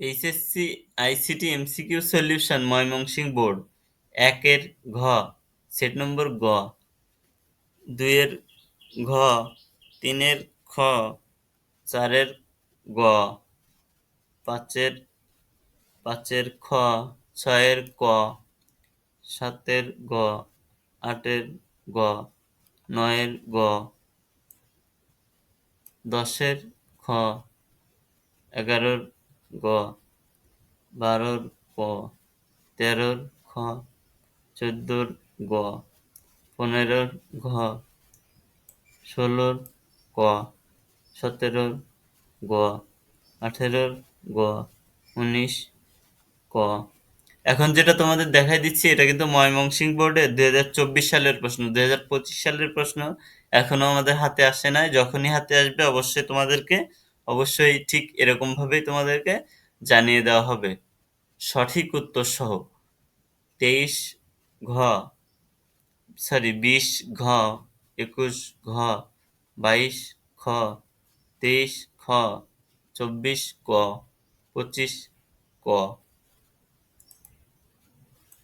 HSC, ICT, MCQ, solution Mymensingh board. একের ঘ, set number গ। দুইয়ের ঘ, তিনের খ, চারের গ, পাঁচের পাঁচের খ, ছয়ের ক, সাতের গ, আটের গ, নয়ের গ, দশের খ, এগারোর গ, বারোর ক তেরোর খ, চোদ্দোর গ, পনেরোর ঘ, ষোলোর ক, সতেরোর গ, আঠেরোর গ, উনিশ ক। এখন যেটা তোমাদের দেখাই দিচ্ছি, এটা কিন্তু ময়মনসিংহ বোর্ডে দুই হাজার চব্বিশ সালের প্রশ্ন। দুই হাজার পঁচিশ সালের প্রশ্ন এখনও আমাদের হাতে আসে নাই। যখনই হাতে আসবে, অবশ্যই তোমাদেরকে অবশ্যই ঠিক এরকম ভাবেই তোমাদেরকে জানিয়ে দেওয়া হবে। সঠিক উত্তর সহ তেইশ ঘ সরি বিশ ঘ, একুশ ঘ, বাইশ খ, তেইশ খ, চব্বিশ ক, পঁচিশ ক।